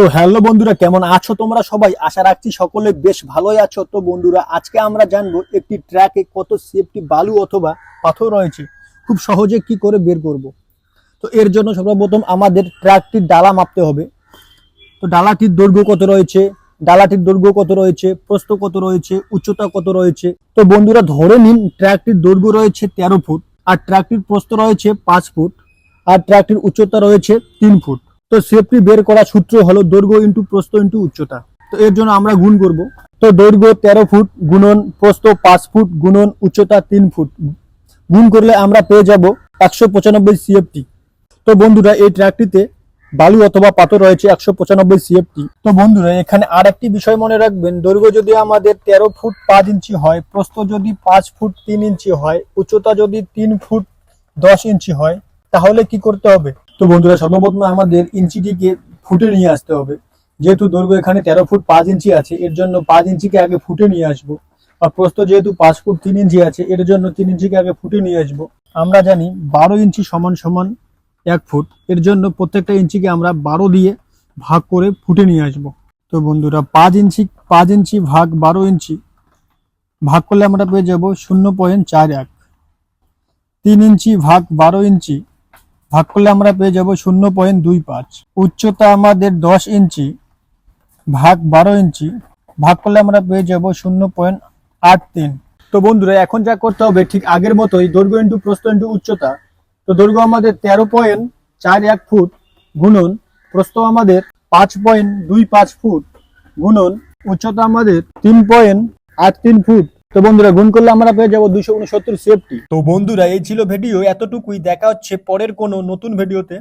তো হ্যালো বন্ধুরা, কেমন আছো তোমরা সবাই? আশা রাখছি সকলে বেশ ভালোই আছো। তো বন্ধুরা, আজকে আমরা জানব একটি ট্র্যাকে কত সেফটি বালু অথবা পাথর রয়েছে। খুব সহজে কি করে বের করব? তো এর জন্য সর্বপ্রথম আমাদের ট্র্যাকটির ডালা মাপতে হবে। তো ডালাটির দৈর্ঘ্য কত রয়েছে? ডালাটির দৈর্ঘ্য কত রয়েছে? প্রস্থ কত রয়েছে? উচ্চতা কত রয়েছে? তো বন্ধুরা, ধরে নিন ট্র্যাকটির দৈর্ঘ্য রয়েছে তেরো ফুট, আর ট্র্যাকটির প্রস্থ রয়েছে পাঁচ ফুট, আর ট্র্যাকটির উচ্চতা রয়েছে তিন ফুট। তো সেফটি বের করা সূত্র হলো দৈর্ঘ্য ইন্টু প্রস্থ ইন্টু উচ্চতা। তো এর জন্য আমরা গুণ করব। তো দৈর্ঘ্য তেরো ফুট গুণন প্রস্থ পাঁচ ফুট গুণন উচ্চতা তিন ফুট। গুণ করলে আমরা পেয়ে যাব একশো পঁচানব্বই সিএফটি তো বন্ধুরা, এই ট্র্যাকটিতে বালু অথবা পাথর রয়েছে একশো পঁচানব্বই সিএফটি তো বন্ধুরা, এখানে আর একটি বিষয় মনে রাখবেন, দৈর্ঘ্য যদি আমাদের তেরো ফুট পাঁচ ইঞ্চি হয়, প্রস্থ যদি পাঁচ ফুট তিন ইঞ্চি হয়, উচ্চতা যদি তিন ফুট দশ ইঞ্চি হয়, তাহলে কি করতে হবে? তো বন্ধুরা, সর্বপ্রথম আমাদের ইঞ্চিটিকে ফুটে নিয়ে আসতে হবে। যেহেতু দৈর্ঘ্য এখানে তেরো ফুট পাঁচ ইঞ্চি আছে, এর জন্য পাঁচ ইঞ্চিকে আগে ফুটে নিয়ে আসব। আর প্রস্থ যেহেতু পাঁচ ফুট তিন ইঞ্চি আছে, এর জন্য তিন ইঞ্চিকে আগে ফুটে নিয়ে আসব। আমরা জানি বারো ইঞ্চি সমান সমান এক ফুট, এর জন্য প্রত্যেকটা ইঞ্চিকে আমরা বারো দিয়ে ভাগ করে ফুটে নিয়ে আসব। তো বন্ধুরা, পাঁচ ইঞ্চি পাঁচ ইঞ্চি ভাগ বারো ইঞ্চি, ভাগ করলে আমরা পেয়ে যাব শূন্য পয়েন্ট চার এক। তিন ইঞ্চি ভাগ বারো ইঞ্চি ভাগ করলে আমরা পেয়ে যাব শূন্য পয়েন্ট দুই পাঁচ। উচ্চতা আমাদের দশ ইঞ্চি, ভাগ বারো ইঞ্চি, ভাগ করলে আমরা পেয়ে যাব শূন্য পয়েন্ট আট তিন। তো বন্ধুরা, এখন যা করতে হবে, ঠিক আগের মতোই দৈর্ঘ্য ইন্টু প্রস্থ ইন্টু উচ্চতা। তো দৈর্ঘ্য আমাদের তেরো পয়েন্ট চার এক ফুট গুণন প্রস্থ আমাদের পাঁচ পয়েন্ট দুই পাঁচ ফুট গুণন উচ্চতা আমাদের তিন পয়েন্ট আট তিন ফুট। তো বন্ধুরা গুণ করলে আমরা পেয়ে যাব দুশো উনসত্তর সেফটি তো বন্ধুরা, এই ছিল ভিডিও এতটুকুই। দেখা হচ্ছে পরের কোনো নতুন ভিডিওতে